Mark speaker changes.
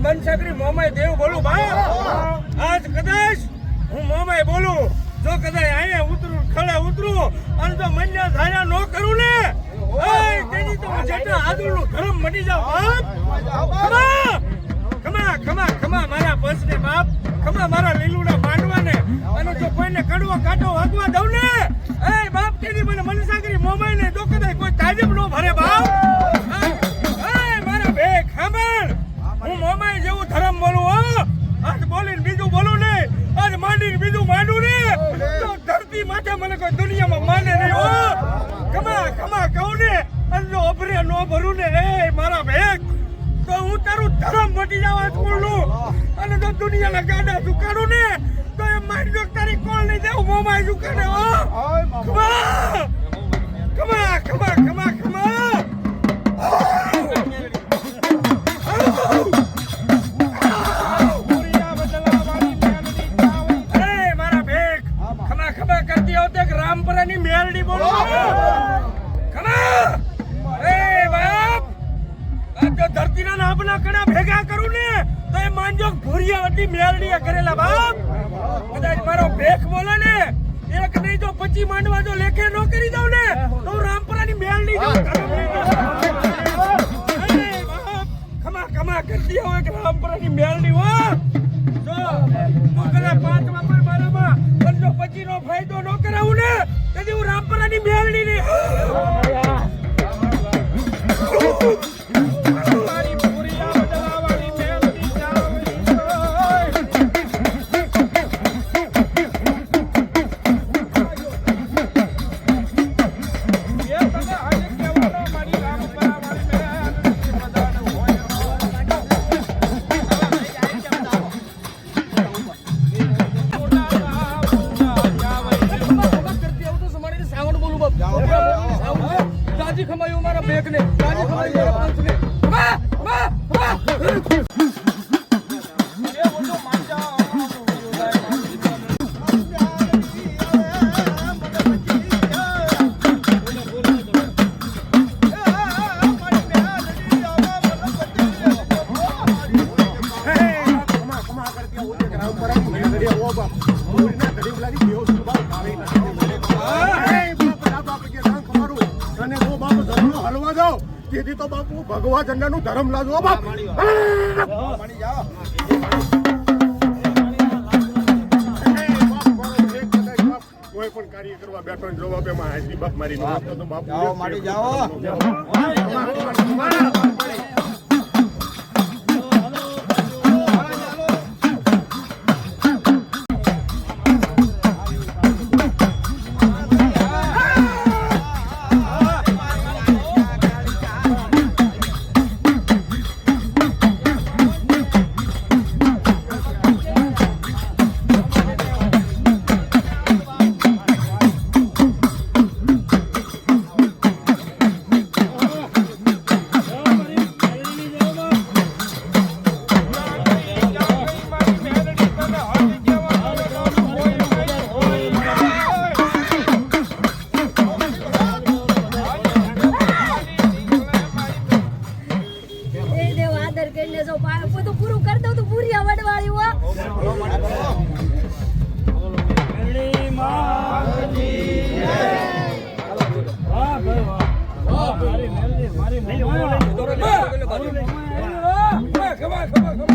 Speaker 1: કેવું બોલું બા. આજ કદાચ હું મોમાય બોલું. જો કદાચ અહીંયા ઉતરું ખડે ઉતરું, અને જો મન્ય ધાર્યા ન કરું ને તેની તો હું જેટલા આદુનું ધર્મ મટી જાવ બાપ. ખમા ખમા ખમા મારા બસને બાપ. ખમા મારા લીલુડા માંડવાને અને જો કોઈને કડવો કાંટો માંડીને બીજું માંડું ને તો ધરતી માથે મને કોઈ દુનિયામાં માને નહીં હો. કમા કમા કહું ને અલ્લો અભરે નો ભરું ને એ મારા ભેગ. તો હું તારું ધરમ મટી જવા છોડું અને તો દુનિયાના ગાડા ઝુકાડું ને તો એ મારી જો તારી કોલ નહીં દેવું મોમાય ઝુકાડે હો. કમા કમા કમા કમા ખમા. નહીં માંડવા જો લેખે નો કરી દઉં ને તો રામપરાની ધર્મ લઈ જાઉં. ખમા ખમા કરતી હોય કે રામપરાની મેલડી હો. જો હું કદાચ પાંચ વાપર મારામાં પણ જો પછી નો ફાયદો ન કરાવું ને તેથી હું રામપરાની મેલડી ને
Speaker 2: બાપુ કોઈ પણ કાર્ય કરવા બેઠો જવાબ હાજરી બાપ મારી બાપુ
Speaker 3: જાઓ. જાઓ.
Speaker 2: ખબર ખબર ખબર